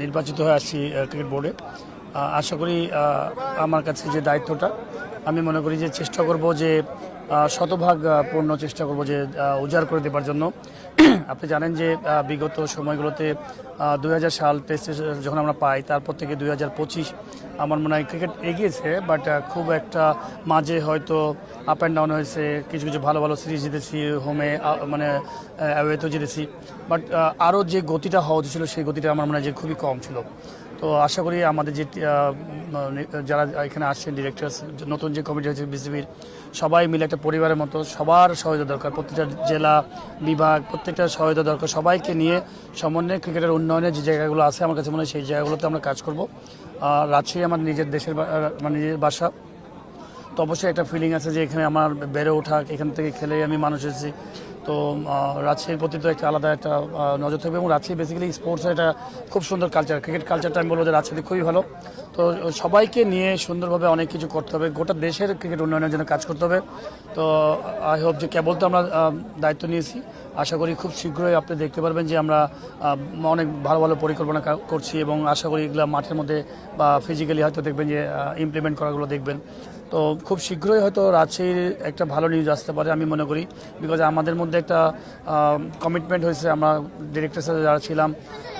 নির্বাচিত হয়ে আসছি ক্রিকেট বোর্ডে। আশা করি আমার কাছে যে দায়িত্বটা, আমি মনে করি যে চেষ্টা করব যে শতভাগ পূর্ণ চেষ্টা করব যে উজাড় করে দেবার জন্য। আপনি জানেন যে বিগত সময়গুলোতে দুই হাজার সাল টেস্টে যখন আমরা পাই, তারপর থেকে দুই হাজার পঁচিশ আমার মনে হয় ক্রিকেট এগিয়েছে বাট খুব একটা মাঝে হয়তো আপ অ্যান্ড ডাউন হয়েছে। কিছু কিছু ভালো ভালো সিরিজ জিতেছি হোমে মানে অ্যাওয়েতেও জিতেছি। বাট আরও যে গতিটা হওয়া উচিত ছিল, সেই গতিটা আমার মনে হয় যে খুবই কম ছিল। তো আশা করি আমাদের যে যারা এখানে আসছেন ডিরেক্টর নতুন যে কমিটি হয়েছে বিসিবির সবাই মিলে একটা পরিবারের মতো সবার সহায়তা দরকার। প্রত্যেকটা জেলা, বিভাগ, প্রত্যেকটা সহায়তা দরকার। সবাইকে নিয়ে সমন্বয়ে ক্রিকেটের উন্নয়নের যে জায়গাগুলো আছে, আমার কাছে মনে হয় সেই জায়গাগুলোতে আমরা কাজ করব। রাজশাহী আমার নিজের দেশের মানে নিজের বাসা। তো অবশ্যই একটা ফিলিং আছে যে এখানে আমার বেড়ে ওঠা, এখান থেকে খেলে আমি মানুষ এসেছি তো রাজশাহীর প্রতি তো একটা আলাদা একটা নজর থাকবে এবং রাজশাহী বেসিক্যালি স্পোর্টসের একটা খুব সুন্দর কালচার ক্রিকেট কালচারটা আমি বলব যে রাজশাহী খুবই ভালো। তো, সবাইকে নিয়ে সুন্দরভাবে অনেক কিছু করতে হবে, গোটা দেশের ক্রিকেট উন্নয়নের জন্য কাজ করতে হবে। তো আই হোপ যে কেবল তো আমরা দায়িত্ব নিয়েছি, আশা করি খুব শীঘ্রই আপনি দেখতে পারবেন যে আমরা অনেক ভালো ভালো পরিকল্পনা করছি এবং আশা করি এগুলো মাঠের মধ্যে বা ফিজিক্যালি হয়তো দেখবেন যে ইমপ্লিমেন্ট করাগুলো দেখবেন। তো, খুব শীঘ্রই হয়তো রাজশাহীর একটা ভালো নিউজ আসতে পারে আমি মনে করি বিকজ আমাদের মধ্যে একটা কমিটমেন্ট হয়েছে। আমরা ডিরেক্টর সাথে যারা ছিলাম,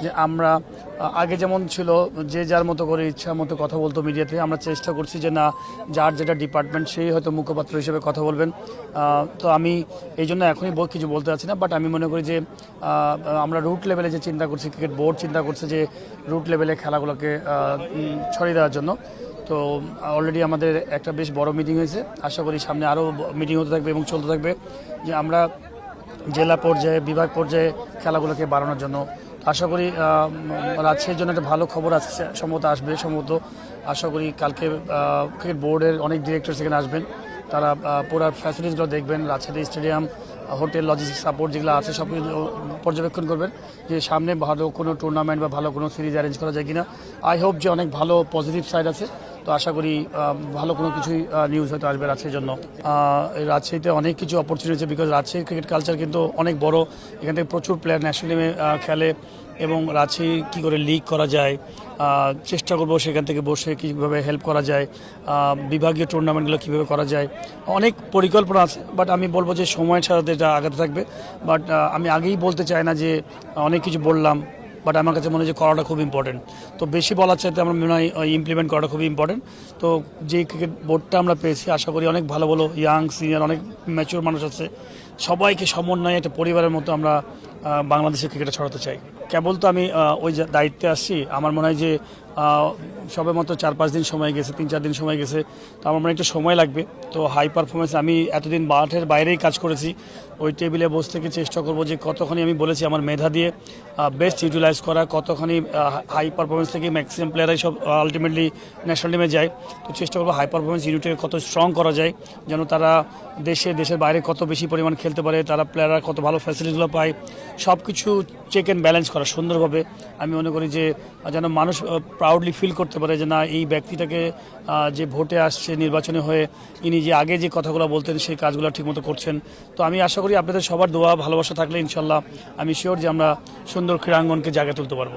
যে আমরা আগে যেমন ছিল, যে যার মতো করে ইচ্ছা মতো কথা বলতো মিডিয়াতে আমরা চেষ্টা করছি যে না, যার যেটা ডিপার্টমেন্ট সেই হয়তো মুখপাত্র হিসেবে কথা বলবেন। তো আমি এই জন্য এখনই কিছু বলতে চাচ্ছি না বাট আমি মনে করি যে আমরা রুট লেভেলে যে চিন্তা করছি ক্রিকেট বোর্ড চিন্তা করছে যে রুট লেভেলে খেলাগুলোকে ছড়িয়ে দেওয়ার জন্য। তো অলরেডি আমাদের একটা বেশ বড় মিটিং হয়েছে। আশা করি সামনে আরও মিটিং হতে থাকবে এবং চলতে থাকবে। যে আমরা জেলা পর্যায়ে, বিভাগ পর্যায়ে খেলাগুলোকে বাড়ানোর জন্য। আশা করি রাজশাহীর জন্য একটা ভালো খবর আসছে, সম্ভবত আসবে, সম্ভবত। আশা করি কালকে ক্রিকেট বোর্ডের অনেক ডিরেক্টর সেখানে আসবেন। তারা পুরো ফ্যাসিলিটিসগুলো দেখবেন, Rajshahi stadium hotel logistic support যেগুলো আছে, সব পর্যবেক্ষণ করবেন। যে সামনে ভালো কোনো টুর্নামেন্ট বা ভালো কোনো সিরিজ অ্যারেঞ্জ করা যায় কিনা। আই হোপ যে অনেক ভালো পজিটিভ সাইড আছে। তো আশা করি ভালো কোনো কিছুই নিউজ হয়তো আসবে রাজশাহীর জন্য। রাজশাহীতে অনেক কিছু অপরচুনিটি আছে বিকজ রাজশাহীর ক্রিকেট কালচার কিন্তু অনেক বড়। এখান থেকে প্রচুর প্লেয়ার ন্যাশনাল টিমে খেলে এবং রাজশাহী কী করে লিগ করা যায় চেষ্টা করব সেখান থেকে বসে কীভাবে হেল্প করা যায় বিভাগীয় টুর্নামেন্টগুলো কীভাবে করা যায়। অনেক পরিকল্পনা আছে বাট আমি বলব যে সময়ের সাথে এটা আগাতে থাকবে। বাট আমি আগেই বলতে চাই না যে অনেক কিছু বললাম বাট আমার কাছে মনে হয় যে করাটা খুব ইম্পর্টেন্ট তো বেশি বলার চাইতে আমার মনে হয় ইমপ্লিমেন্ট করাটা খুব ইম্পর্টেন্ট তো যে ক্রিকেট বোর্ডটা আমরা পেয়েছি, আশা করি অনেক ভালো ভালো ইয়াং সিনিয়র অনেক ম্যাচিওর মানুষ আছে। সবাইকে সমন্বয়ে একটা পরিবারের মতো আমরা বাংলাদেশের ক্রিকেটে ছড়াতে চাই। কেবল তো আমি ওই দায়িত্বে আসছি, আমার মনে হয় যে সবে মতো চার পাঁচ দিন সময় গেছে, তিন চার দিন সময় গেছে। তো আমার মনে একটু সময় লাগবে। তো হাই পারফরমেন্স আমি এতদিন মাঠের বাইরেই কাজ করেছি। ওই টেবিলে বসে থেকে চেষ্টা করব যে কতখানি আমি বলেছি আমার মেধা দিয়ে বেস্ট ইউটিলাইজ করা, কতখানি হাই পারফরমেন্স থেকে ম্যাক্সিমাম প্লেয়ারাই সব আলটিমেটলি ন্যাশনাল টিমে যায়। তো চেষ্টা করব হাই পারফরমেন্স ইউনিটকে কত স্ট্রং করা যায়, যেন তারা দেশে, দেশের বাইরে কত বেশি পরিমাণ খেলতে পারে, তারা প্লেয়াররা কত ভালো ফ্যাসিলিটিগুলো পায়। সব কিছু চেক অ্যান্ড ব্যালেন্স করা সুন্দরভাবে। আমি মনে করি যে, যেন মানুষ প্রাউডলি ফিল করতে পারে যে না, এই ব্যক্তিটাকে যে ভোটে আসছে নির্বাচনে হয়ে, ইনি যে আগে যে কথাগুলো বলতেন সেই কাজগুলো ঠিকমতো করছেন। তো আমি আশা করি আপনাদের সবার দোয়া, ভালোবাসা থাকলে ইনশাল্লাহ, আমি শিওর যে আমরা সুন্দর ক্রীড়াঙ্গনকে জায়গা তুলতে পারব।